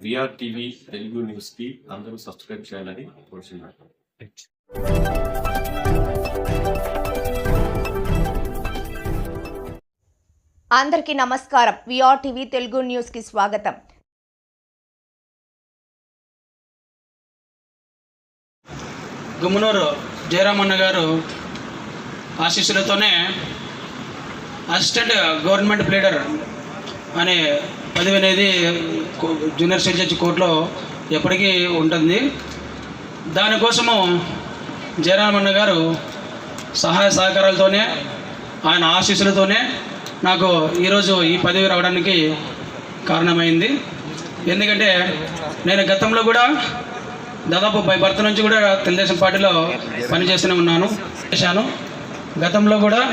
VR TV Telugu న్యూస్కి అందరూ subscribe చేయాలని కోరుచున్నాను. అందరికీ నమస్కారం. విఆర్ టీవీ తెలుగు న్యూస్కి స్వాగతం. గుమ్మనూరు జయరామన్న గారు ఆశీస్సులతోనే అసిస్టెంట్ గవర్నమెంట్ ప్లేడర్ అనే పదవి అనేది కో- జూనియర్ సివిల్ జడ్జి కోర్టులో ఎప్పటికీ ఉంటుంది. దానికోసము జయరామన్న గారు సహాయ సహకారాలతోనే ఆయన ఆశీస్సులతోనే నాకు ఈరోజు ఈ పదవి రావడానికి కారణమైంది. ఎందుకంటే నేను గతంలో కూడా దాదాపు బై బర్త్ నుంచి కూడా తెలుగుదేశం పార్టీలో పనిచేస్తూనే ఉన్నాను చేశాను. గతంలో కూడా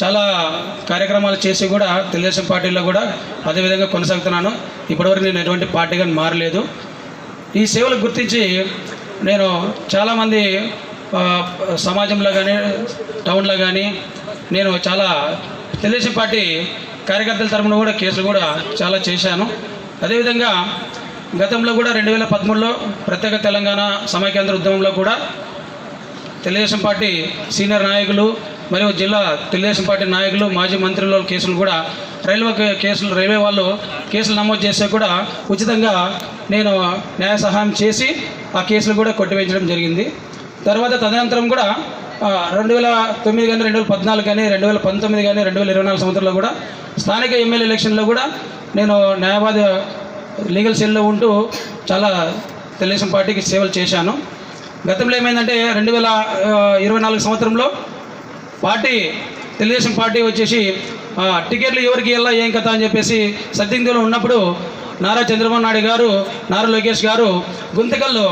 చాలా కార్యక్రమాలు చేసి కూడా తెలుగుదేశం పార్టీలో కూడా అదేవిధంగా కొనసాగుతున్నాను. ఇప్పటివరకు నేను ఎటువంటి పార్టీగా మారలేదు. ఈ సేవలు గుర్తించి నేను చాలామంది సమాజంలో కానీ టౌన్లో కానీ నేను చాలా తెలుగుదేశం పార్టీ కార్యకర్తల తరఫున కూడా కేసులు కూడా చాలా చేశాను. అదేవిధంగా గతంలో కూడా రెండు వేల పదమూడులో ప్రత్యేక తెలంగాణ సమైక్యాంధ్ర ఉద్యమంలో కూడా తెలుగుదేశం పార్టీ సీనియర్ నాయకులు మరియు జిల్లా తెలుగుదేశం పార్టీ నాయకులు మాజీ మంత్రుల కేసులు కూడా రైల్వే కేసులు రైల్వే వాళ్ళు కేసులు నమోదు చేస్తే కూడా ఉచితంగా నేను న్యాయ సహాయం చేసి ఆ కేసులు కూడా కొట్టివేయించడం జరిగింది. తర్వాత తదనంతరం కూడా రెండు వేల తొమ్మిది కానీ రెండు వేల పద్నాలుగు కానీ రెండు వేల పంతొమ్మిది కానీ రెండు వేల ఇరవై నాలుగు సంవత్సరంలో కూడా స్థానిక ఎమ్మెల్యే ఎలక్షన్లో కూడా నేను న్యాయవాద లీగల్ సెల్లో ఉంటూ చాలా తెలుగుదేశం పార్టీకి సేవలు చేశాను. గతంలో ఏమైందంటే రెండు వేల ఇరవై నాలుగు సంవత్సరంలో పార్టీ తెలుగుదేశం పార్టీ వచ్చేసి టికెట్లు ఎవరికి వెళ్ళా ఏం కథ అని చెప్పేసి సత్యంతిలో ఉన్నప్పుడు నారా చంద్రబాబు నాయుడు గారు నారా లోకేష్ గారు గుంతకల్లో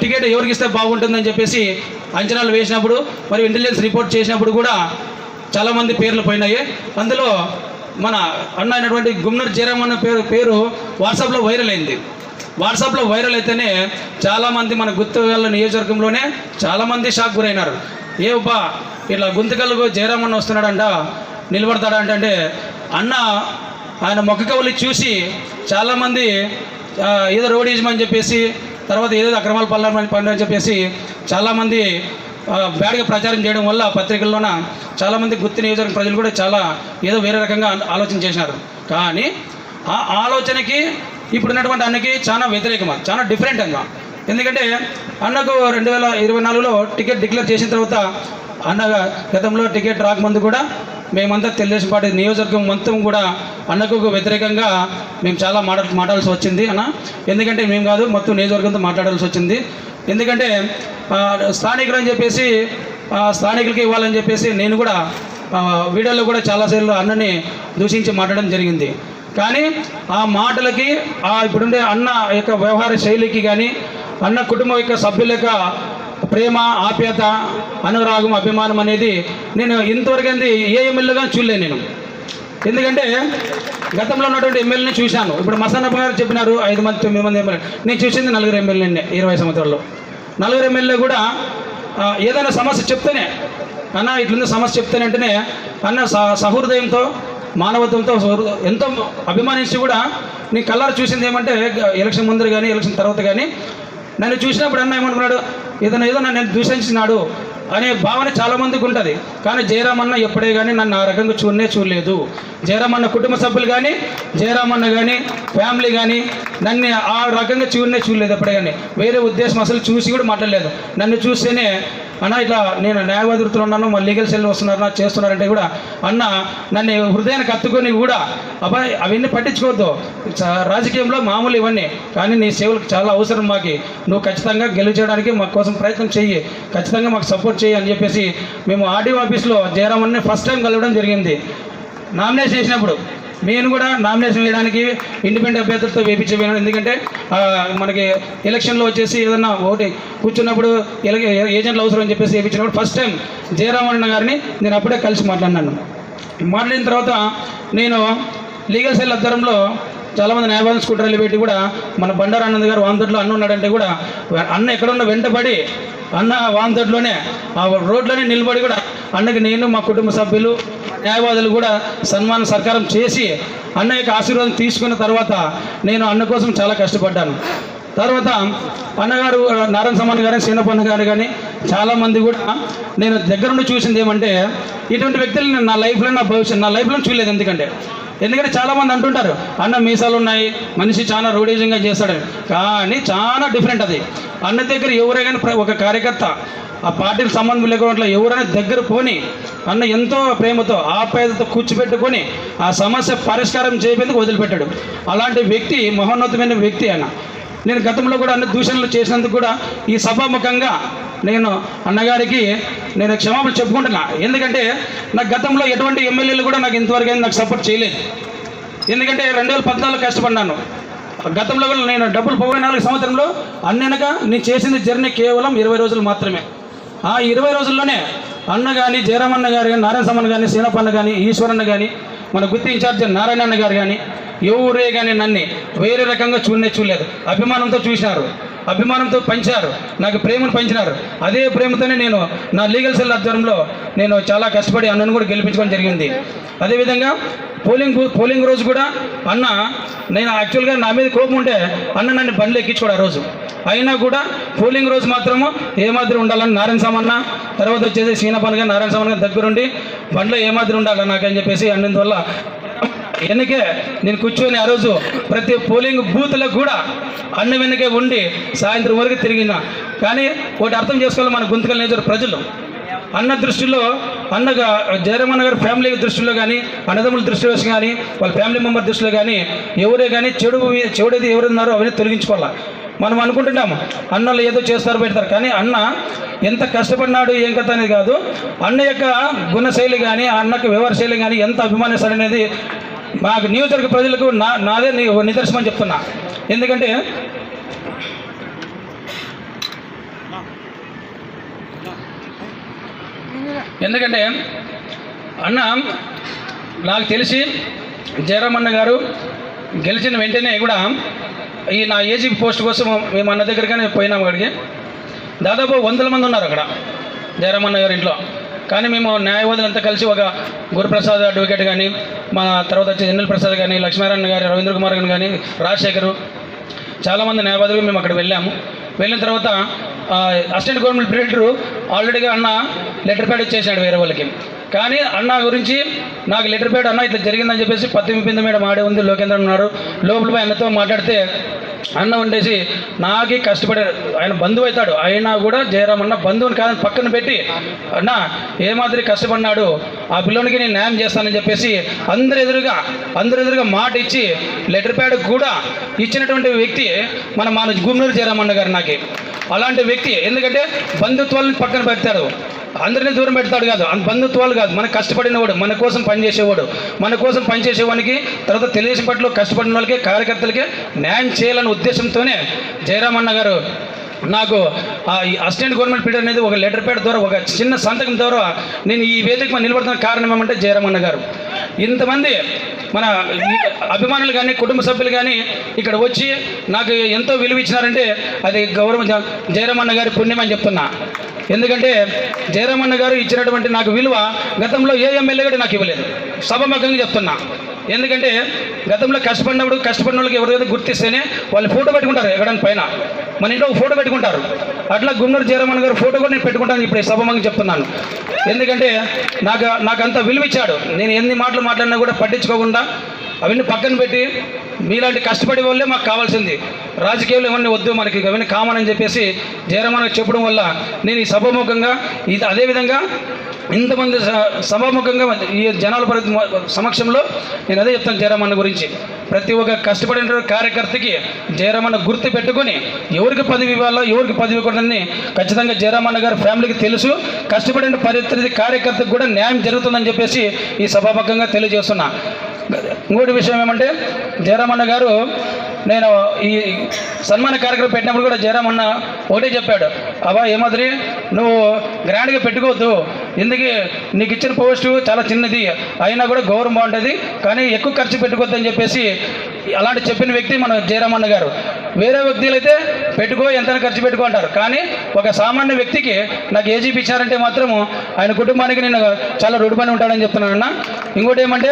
టికెట్ ఎవరికి ఇస్తే బాగుంటుందని చెప్పేసి అంచనాలు వేసినప్పుడు మరి ఇంటెలిజెన్స్ రిపోర్ట్ చేసినప్పుడు కూడా చాలామంది పేర్లు పోయినాయి. అందులో మన అన్న అయినటువంటి గుమ్నర్ జయరామ్ అన్న పేరు పేరు వాట్సాప్లో వైరల్ అయింది. వాట్సాప్లో వైరల్ అయితేనే చాలామంది మన గుత్తగల్ల నియోజకవర్గంలోనే చాలామంది షాక్ గురైనారు. ఏ ఇలా ఇట్లా గుంతకల్లుకు జయరామన్న వస్తున్నాడంట నిలబడతాడా అంటే అన్న ఆయన మొక్క కవులు చూసి చాలామంది ఏదో రోడ్ అని చెప్పేసి తర్వాత ఏదో అక్రమాలు పల్లని పనులు అని చెప్పేసి చాలామంది బ్యాడ్గా ప్రచారం చేయడం వల్ల పత్రికల్లోన చాలామంది గుర్తు నియోజకవర్గ ప్రజలు కూడా చాలా ఏదో వేరే రకంగా ఆలోచన చేసినారు. కానీ ఆ ఆలోచనకి ఇప్పుడున్నటువంటి అన్నకి చాలా వ్యతిరేకమా చాలా డిఫరెంట్ అన్న ఎందుకంటే అన్నకు రెండు వేల ఇరవై నాలుగులో టికెట్ డిక్లేర్ చేసిన తర్వాత అన్న గతంలో టికెట్ రాకముందు కూడా మేమంతా తెలుగుదేశం పార్టీ నియోజకవర్గం మొత్తం కూడా అన్నకు వ్యతిరేకంగా మేము చాలా మాట్లా మాట్లాడాల్సి వచ్చింది అన్న. ఎందుకంటే మేము కాదు మొత్తం నియోజకవర్గంతో మాట్లాడాల్సి వచ్చింది. ఎందుకంటే స్థానికులు అని చెప్పేసి స్థానికులకి ఇవ్వాలని చెప్పేసి నేను కూడా వీడియోలో కూడా చాలాసార్లు అన్నని దూషించి మాట్లాడడం జరిగింది. కానీ ఆ మాటలకి ఆ ఇప్పుడుండే అన్న యొక్క వ్యవహార శైలికి కానీ అన్న కుటుంబం యొక్క సభ్యుల యొక్క ప్రేమ ఆప్యాయత అనురాగం అభిమానం అనేది నేను ఇంతవరకు అనేది ఏ ఎమ్మెల్యేగా చూడలేను నేను. ఎందుకంటే గతంలో ఉన్నటువంటి ఎమ్మెల్యేని చూశాను. ఇప్పుడు మసన్నప్ప గారు చెప్పినారు ఐదు మంది తొమ్మిది మంది ఎమ్మెల్యే. నేను చూసింది నలుగురు ఎమ్మెల్యేనే ఇరవై సంవత్సరాల్లో. నలుగురు ఎమ్మెల్యే కూడా ఏదైనా సమస్య చెప్తేనే అన్న ఇట్లుంది సమస్య చెప్తేనే వెంటనే అన్న సహృదయంతో మానవత్వంతో ఎంతో అభిమానించి కూడా నీ కళ్ళారు చూసింది ఏమంటే ఎలక్షన్ ముందర కానీ ఎలక్షన్ తర్వాత కానీ నన్ను చూసినప్పుడు అన్న ఏమనుకున్నాడు ఇతను ఏదో నన్ను దూషించినాడు అనే భావన చాలా మందికి ఉంటుంది. కానీ జయరామన్న ఎప్పుడే కానీ నన్ను ఆ రకంగా చూడనే చూడలేదు. జయరామన్న కుటుంబ సభ్యులు కానీ జయరామన్న కానీ ఫ్యామిలీ కానీ నన్ను ఆ రకంగా చూడనే చూడలేదు ఎప్పుడే కానీ వేరే ఉద్దేశం అసలు చూసి కూడా మాట్లాడలేదు. నన్ను చూస్తేనే అన్న ఇట్లా నేను న్యాయవాది ఉన్నాను మా లీగల్ సెల్ వస్తున్నారు నా చేస్తున్నారంటే కూడా అన్న నన్ను హృదయానికి కత్తుకొని కూడా అబ్బాయి అవన్నీ పట్టించుకోవద్దు. రాజకీయంలో మామూలు ఇవన్నీ. కానీ నీ సేవలకు చాలా అవసరం మాకు. నువ్వు ఖచ్చితంగా గెలిచేయడానికి మా కోసం ప్రయత్నం చెయ్యి. ఖచ్చితంగా మాకు సపోర్ట్ చేయి అని చెప్పేసి మేము ఆర్డీఓ ఆఫీస్లో జయరామన్ని ఫస్ట్ టైం కలవడం జరిగింది. నామినేషన్ చేసినప్పుడు. నేను కూడా నామినేషన్ వేయడానికి ఇండిపెండెంట్ అభ్యర్థులతో వేయించబోయాను ఎందుకంటే మనకి ఎలక్షన్లో వచ్చేసి ఏదన్నా ఓటి కూర్చున్నప్పుడు ఏజెంట్లు అవసరం అని చెప్పేసి వేయించినప్పుడు ఫస్ట్ టైం జయరామన్న గారిని నేను అప్పుడే కలిసి మాట్లాడినాను. మాట్లాడిన తర్వాత నేను లీగల్ సెల్ అధ్వర్యంలో చాలామంది న్యాయవాదం స్కూటర్లు పెట్టి కూడా మన బండారు ఆనంద్ గారు వాంతట్లో అన్న ఉన్నాడంటే కూడా అన్న ఎక్కడున్న వెంటబడి అన్న వాంతట్లోనే ఆ రోడ్లోనే నిలబడి కూడా అన్నకి నేను మా కుటుంబ సభ్యులు న్యాయవాదులు కూడా సన్మాన సత్కారం చేసి అన్న యొక్క ఆశీర్వాదం తీసుకున్న తర్వాత నేను అన్న కోసం చాలా కష్టపడ్డాను. తర్వాత అన్నగారు నారాయణ సమాన్ గారు సీనపన్న గారు కానీ చాలామంది కూడా నేను దగ్గరుండి చూసింది ఏమంటే ఇటువంటి వ్యక్తులు నేను నా లైఫ్లో నా భవిష్యత్ నా లైఫ్లో చూడలేదు ఎందుకంటే. ఎందుకంటే చాలామంది అంటుంటారు అన్న మీసాలు ఉన్నాయి మనిషి చాలా రోడేజింగ్గా చేస్తాడు కానీ చాలా డిఫరెంట్ అది. అన్న దగ్గర ఎవరైనా ప్ర- ఒక కార్యకర్త ఆ పార్టీకి సంబంధం లేకుండా ఎవరైనా దగ్గర పోని అన్న ఎంతో ప్రేమతో ఆప్యాయతతో కూర్చోబెట్టుకొని ఆ సమస్య పరిష్కారం చేయడానికి వదిలిపెట్టాడు. అలాంటి వ్యక్తి మహోన్నతమైన వ్యక్తి ఆయన. నేను గతంలో కూడా అన్ని దూషణలు చేసినందుకు కూడా ఈ సభాముఖంగా నేను అన్నగారికి నేను క్షమాపణ చెప్పుకుంటున్నా. ఎందుకంటే నాకు గతంలో ఎటువంటి ఎమ్మెల్యేలు కూడా నాకు ఇంతవరకు నాకు సపోర్ట్ చేయలేదు. ఎందుకంటే రెండు వేల పద్నాలుగు కష్టపడ్డాను. గతంలో కూడా నేను డబ్బులు పోయిన నాలుగు సంవత్సరంలో అన్నెనక నేను చేసింది జర్నీ కేవలం ఇరవై రోజులు మాత్రమే. ఆ ఇరవై రోజుల్లోనే అన్న కానీ జయరామన్న గారు కానీ నారాయణ సమ్మన్న కానీ సీనప్పన్న కానీ ఈశ్వరన్న కానీ మన గుత్తి ఇన్ఛార్జ్ నారాయణ అన్న గారు కానీ ఎవరే కానీ నన్ను వేరే రకంగా చూడనే చూడలేదు. అభిమానంతో చూసినారు. అభిమానంతో పంచారు. నాకు ప్రేమను పంచినారు. అదే ప్రేమతోనే నేను నా లీగల్ సెల్ ఆధ్వర్యంలో నేను చాలా కష్టపడి అన్నను కూడా గెలిపించుకోవడం జరిగింది. అదేవిధంగా పోలింగ్ పోలింగ్ రోజు కూడా అన్న నేను యాక్చువల్గా నా మీద కోపం ఉంటే అన్న నన్ను బండ్లు ఎక్కించుకోడు ఆ రోజు. అయినా కూడా పోలింగ్ రోజు మాత్రము ఏ ఉండాలని నారాయణ సామన్న తర్వాత వచ్చేసి సీనపన్ గారు నారాయణ సామన్న గారి దగ్గరుండి బండ్లో ఏ మాదిరి ఉండాలి నాకని చెప్పేసి అన్నందువల్ల ఎన్నికే నేను కూర్చొని ఆ రోజు ప్రతి పోలింగ్ బూత్లకు కూడా అన్న వెనకే ఉండి సాయంత్రం వరకు తిరిగిన. కానీ ఒకటి అర్థం చేసుకోవాలి మన గుంతకల్ నేజర్ ప్రజలు. అన్న దృష్టిలో అన్నగా జయరమన్న గారి ఫ్యామిలీ దృష్టిలో కానీ అన్నదమ్ముల దృష్టిలో కానీ వాళ్ళ ఫ్యామిలీ మెంబర్ దృష్టిలో కానీ ఎవరే కానీ చెడు చెడుది ఎవరు ఉన్నారో అవన్నీ తొలగించుకోవాలి. మనం అనుకుంటున్నాము. అన్నలు ఏదో చేస్తారు పెడతారు. కానీ అన్న ఎంత కష్టపడినాడు ఏం కథ అనేది కాదు. అన్న యొక్క గుణశైలి కానీ అన్నకు వ్యవహార శైలి కానీ ఎంత అభిమానిస్తాడు అనేది మాకు నియోజకవర్గ ప్రజలకు నా నాదే నిదర్శనం చెప్తున్నా. ఎందుకంటే ఎందుకంటే అన్న నాకు తెలిసి జయరామన్న గారు గెలిచిన వెంటనే కూడా ఈ నా ఏజీ పోస్ట్ కోసం మేము అన్న దగ్గరగానే పోయినాం అక్కడికి. దాదాపు వందల మంది ఉన్నారు అక్కడ జయరామన్న గారి ఇంట్లో. కానీ మేము న్యాయవాదులంతా కలిసి ఒక గురుప్రసాద్ అడ్వకేట్ కానీ మా తర్వాత వచ్చి ఎన్ఎల్ ప్రసాద్ కానీ లక్ష్మీనారాయణ గారి రవీంద్ర కుమార్ గారు కానీ రాజశేఖరు చాలామంది న్యాయవాదులు మేము అక్కడ వెళ్ళాము. వెళ్ళిన తర్వాత అసిస్టెంట్ గవర్నమెంట్ ప్రిడేటరు ఆల్రెడీగా అన్న లెటర్ ప్యాడ్ ఇచ్చేసాడు వేరే వాళ్ళకి. కానీ అన్న గురించి నాకు లెటర్ ప్యాడ్ అన్న ఇట్లా జరిగిందని చెప్పేసి పత్తి పింద మేడం ఆడే ఉంది లోకేంద్ర ఉన్నారు. లోపల పోయి అన్నతో మాట్లాడితే అన్న ఉండేసి నాకే కష్టపడే ఆయన బంధువు అవుతాడు. అయినా కూడా జయరామ్ అన్న బంధువుని కాదని పక్కన పెట్టి అన్న ఏ మాదిరి కష్టపడినాడు? ఆ పిల్లోనికి నేను న్యాయం చేస్తానని చెప్పేసి అందరు ఎదురుగా అందరు ఎదురుగా మాట ఇచ్చి లెటర్ ప్యాడ్ కూడా ఇచ్చినటువంటి వ్యక్తి మన మన గుమ్మూరు జయరామన్న గారు నాకు. అలాంటి వ్యక్తి ఎందుకంటే బంధుత్వాలను పక్కన పెడతాడు అందరినీ దూరం పెడతాడు కాదు. బంధుత్వాలు కాదు. మన కష్టపడినవాడు మన కోసం పనిచేసేవాడు మన కోసం పనిచేసేవానికి తర్వాత తెలుగుదేశం పట్ల కష్టపడిన వాళ్ళకి కార్యకర్తలకి న్యాయం చేయాలనే ఉద్దేశంతోనే జయరామన్న గారు నాకు ఆ అసిస్టెంట్ గవర్నమెంట్ పీరియడ్ అనేది ఒక లెటర్ పేడ్ ద్వారా ఒక చిన్న సంతకం ద్వారా నేను ఈ వేదిక నిలబడుతున్న కారణం ఏమంటే జయరామన్న గారు. ఇంతమంది మన అభిమానులు కానీ కుటుంబ సభ్యులు కానీ ఇక్కడ వచ్చి నాకు ఎంతో విలువ ఇచ్చినారంటే అది గౌరవ జయరామన్న గారి పుణ్యం అని చెప్తున్నా. ఎందుకంటే జయరామన్న గారు ఇచ్చినటువంటి నాకు విలువ గతంలో ఏ ఎమ్మెల్యే కూడా నాకు ఇవ్వలేదు. సభముఖంగా చెప్తున్నా. ఎందుకంటే గతంలో కష్టపడినప్పుడు కష్టపడిన వాళ్ళకి ఎవరికైతే గుర్తిస్తేనే వాళ్ళు ఫోటో పెట్టుకుంటారు ఎక్కడైనా పైన. మన ఇంట్లో ఫోటో పెట్టుకుంటారు. అట్లా గున్నూరు జయరామన్ గారు ఫోటో కూడా నేను పెట్టుకుంటాను ఇప్పుడు ఈ సభమంగా చెప్తున్నాను. ఎందుకంటే నాకు నాకు అంత విలువ ఇచ్చాడు. నేను ఎన్ని మాటలు మాట్లాడినా కూడా పట్టించుకోకుండా అవన్నీ పక్కన పెట్టి మీలాంటి కష్టపడే వాళ్ళే మాకు కావాల్సింది. రాజకీయాలు ఇవన్నీ వద్దు మనకి ఇవన్నీ కామన్ అని చెప్పేసి జయరామన్ చెప్పడం వల్ల నేను ఈ సభాముఖంగా ఇది అదేవిధంగా ఇంతమంది స- సభాముఖంగా ఈ జనాల పరి- సమక్షంలో నేను అదే చెప్తాను జయరామన్న గురించి. ప్రతి ఒక్క కష్టపడిన కార్యకర్తకి జయరామన్న గుర్తు పెట్టుకొని ఎవరికి పదవి ఇవ్వాలో ఎవరికి పదవి ఇవ్వకూడదని ఖచ్చితంగా జయరామన్న గారి ఫ్యామిలీకి తెలుసు. కష్టపడిన ప్రతి కార్యకర్తకు కూడా న్యాయం జరుగుతుందని చెప్పేసి ఈ సభాముఖంగా తెలియజేస్తున్నా. ఇంకోటి విషయం ఏమంటే జయరామన్న గారు నేను ఈ సన్మాన కార్యక్రమం పెట్టినప్పుడు కూడా జయరామన్న ఒకటే చెప్పాడు అబ్బా ఏమాదిరి నువ్వు గ్రాండ్గా పెట్టుకోవద్దు. ఎందుకు నీకు ఇచ్చిన పోస్టు చాలా చిన్నది. అయినా కూడా గౌరవం బాగుంటుంది. కానీ ఎక్కువ ఖర్చు పెట్టుకోవద్దు అని చెప్పేసి అలాంటి చెప్పిన వ్యక్తి మన జయరామన్న గారు. వేరే వ్యక్తులు అయితే పెట్టుకో ఎంత ఖర్చు పెట్టుకో అంటారు. కానీ ఒక సామాన్య వ్యక్తికి నాకు ఏజీపీ ఇచ్చారంటే మాత్రము ఆయన కుటుంబానికి నేను చాలా రుడిపని ఉంటాడని చెప్తున్నానన్నా. ఇంకోటి ఏమంటే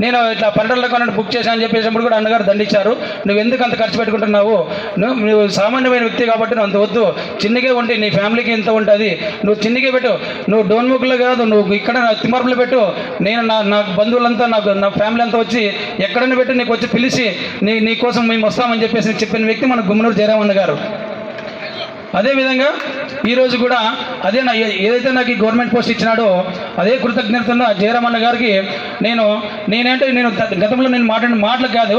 నేను ఇట్లా పన్నెండు కొనని బుక్ చేశాను చెప్పేసినప్పుడు కూడా అన్నగారు దండించారు. నువ్వు ఎందుకు అంత ఖర్చు పెట్టుకుంటున్నావు? నువ్వు నువ్వు సామాన్యమైన వ్యక్తి కాబట్టి నువ్వు అంత వద్దు. చిన్నగా ఉండి నీ ఫ్యామిలీకి ఎంత ఉంటుంది? నువ్వు చిన్నగా పెట్టు. నువ్వు డోన్ కాదు నువ్వు ఇక్కడ తిమ్మర్పులు పెట్టు. నేను నా నా బంధువులంతా నాకు నా ఫ్యామిలీ అంతా వచ్చి ఎక్కడైనా పెట్టి నీకు వచ్చి పిలిచి నీ నీ కోసం మేము వస్తామని చెప్పేసి చెప్పిన వ్యక్తి మన గుమ్మనూరు జయరామన్న గారు. అదేవిధంగా ఈరోజు కూడా అదే నా ఏదైతే నాకు ఈ గవర్నమెంట్ పోస్ట్ ఇచ్చినాడో అదే కృతజ్ఞతను జయరామన్న గారికి నేను నేనేంటే నేను గ- గతంలో నేను మాట్లాడిన మాటలు కాదు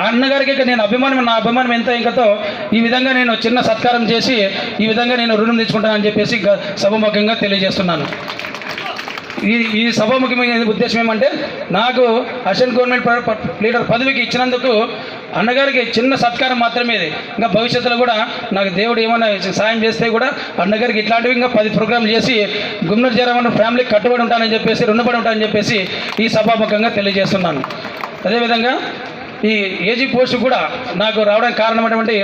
అన్నగారికి నేను అభిమానం నా అభిమానం ఎంత ఇంకతో ఈ విధంగా నేను చిన్న సత్కారం చేసి ఈ విధంగా నేను రుణం తెచ్చుకుంటానని చెప్పేసి సభముఖంగా తెలియజేస్తున్నాను. ఈ ఈ సభాముఖ్యమైన ఉద్దేశం ఏమంటే నాకు అసిస్టెంట్ గవర్నమెంట్ లీడర్ పదవికి ఇచ్చినందుకు అన్నగారికి చిన్న సత్కారం మాత్రమే ఇది. ఇంకా భవిష్యత్తులో కూడా నాకు దేవుడు ఏమైనా సాయం చేస్తే కూడా అన్నగారికి ఇట్లాంటివి ఇంకా పది ప్రోగ్రాంలు చేసి గుమ్మడి చేరమన్న ఫ్యామిలీకి కట్టుబడి ఉంటానని చెప్పేసి రుణపడి ఉంటానని చెప్పేసి ఈ సభాముఖంగా తెలియజేస్తున్నాను. అదేవిధంగా ఈ ఏజీ పోస్ట్ కూడా నాకు రావడానికి కారణమైనటువంటి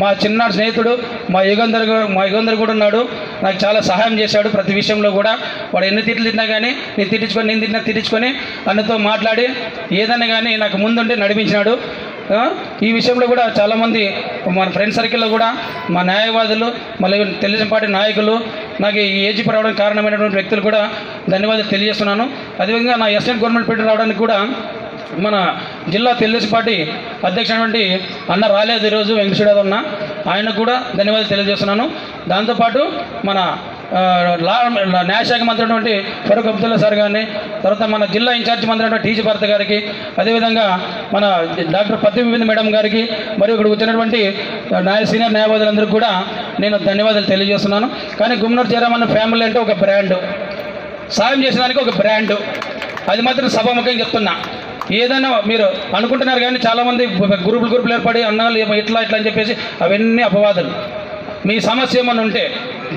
మా చిన్నాడు స్నేహితుడు మా యుగంధర్ మా యుగంధర్ కూడా ఉన్నాడు. నాకు చాలా సహాయం చేశాడు ప్రతి విషయంలో కూడా. వాడు ఎన్ని తిట్లు తిట్టినా కానీ నేను తిట్టించుకొని నేను తిట్టినా తిట్టించుకొని అన్నతో మాట్లాడి ఏదన్నా కానీ నాకు ముందుండి నడిపించినాడు. ఈ విషయంలో కూడా చాలామంది మన ఫ్రెండ్ సర్కిల్లో కూడా మా న్యాయవాదులు మళ్ళీ తెలుగుదేశం పార్టీ నాయకులు నాకు ఈ ఏజీ రావడానికి కారణమైనటువంటి వ్యక్తులు కూడా ధన్యవాదాలు తెలియజేస్తున్నాను. అదేవిధంగా నా ఎస్టేట్ గవర్నమెంట్ పెట్టి రావడానికి కూడా మన జిల్లా తెలుగుదేశం పార్టీ అధ్యక్షుడు అన్న రాలేదు ఈరోజు వెంకటేశ్వర అన్న. ఆయనకు కూడా ధన్యవాదాలు తెలియజేస్తున్నాను. దాంతోపాటు మన లా న్యాయశాఖ మంత్రి అయినటువంటి ఫరూక్ అబ్దుల్లా సార్ గారిని తర్వాత మన జిల్లా ఇన్ఛార్జ్ మంత్రి అయినటువంటి టీజీ భరత్ గారికి అదేవిధంగా మన డాక్టర్ పద్మవింద్ మేడం గారికి మరియు ఇక్కడ వచ్చినటువంటి న్యాయ సీనియర్ న్యాయవాదులందరికీ కూడా నేను ధన్యవాదాలు తెలియజేస్తున్నాను. కానీ గుమ్నూరు చేరామన్న ఫ్యామిలీ అంటే ఒక బ్రాండ్. సాయం చేసేదానికి ఒక బ్రాండ్. అది మాత్రం సభాముఖంగా చెప్తున్నా. ఏదైనా మీరు అనుకుంటున్నారు కానీ చాలామంది గ్రూపులు గ్రూపులు ఏర్పడి అన్నాలు ఏమో ఇట్లా ఇట్లా అని చెప్పేసి అవన్నీ అపవాదులు మీ సమస్య ఏమైనా ఉంటే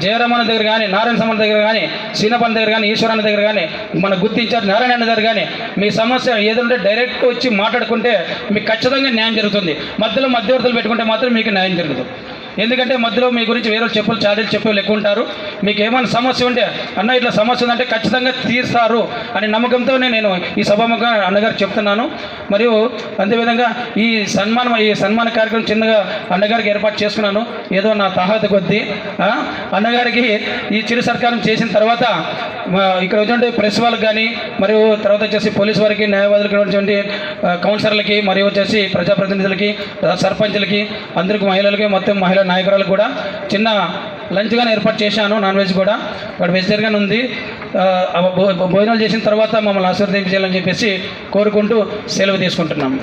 జయరామన్న దగ్గర కానీ నారాయణ సమన్ దగ్గర కానీ సీనపన్న దగ్గర కానీ ఈశ్వరన్న దగ్గర కానీ మన గుర్తించారు నారాయణ అన్న దగ్గర కానీ మీ సమస్య ఏదంటే డైరెక్ట్ వచ్చి మాట్లాడుకుంటే మీకు ఖచ్చితంగా న్యాయం జరుగుతుంది. మధ్యలో మధ్యవర్తులు పెట్టుకుంటే మాత్రం మీకు న్యాయం జరుగుతుంది. ఎందుకంటే మధ్యలో మీ గురించి వేరే చెప్పులు చాదీలు చెప్పేవాళ్ళు ఎక్కువ ఉంటారు మీకు ఏమైనా సమస్య ఉంటే అన్న ఇట్లా సమస్య ఉందంటే ఖచ్చితంగా తీరుస్తారు అనే నమ్మకంతోనే నేను ఈ సభాముఖంగా అన్నగారు చెప్తున్నాను. మరియు అదేవిధంగా ఈ సన్మానం ఈ సన్మాన కార్యక్రమం చిన్నగా అన్నగారికి ఏర్పాటు చేసుకున్నాను. ఏదో నా తాహత కొద్దీ అన్నగారికి ఈ చిరు సర్కారం చేసిన తర్వాత ఇక్కడ వచ్చినటువంటి ప్రెస్ వాళ్ళకి కానీ మరియు తర్వాత వచ్చేసి పోలీస్ వారికి న్యాయవాదులకి ఉన్నటువంటి కౌన్సిలర్లకి మరియు వచ్చేసి ప్రజాప్రతినిధులకి సర్పంచ్లకి అందరికి మహిళలకి మొత్తం మహిళా నాయకురాలకు కూడా చిన్న లంచ్ కానీ ఏర్పాటు చేశాను నాన్ వెజ్ కూడా. ఇక్కడ వెజిటేరియన్ ఉంది. భోజనాలు చేసిన తర్వాత మమ్మల్ని ఆశీర్వదించాలని చెప్పేసి కోరుకుంటూ సెలవు తీసుకుంటున్నాము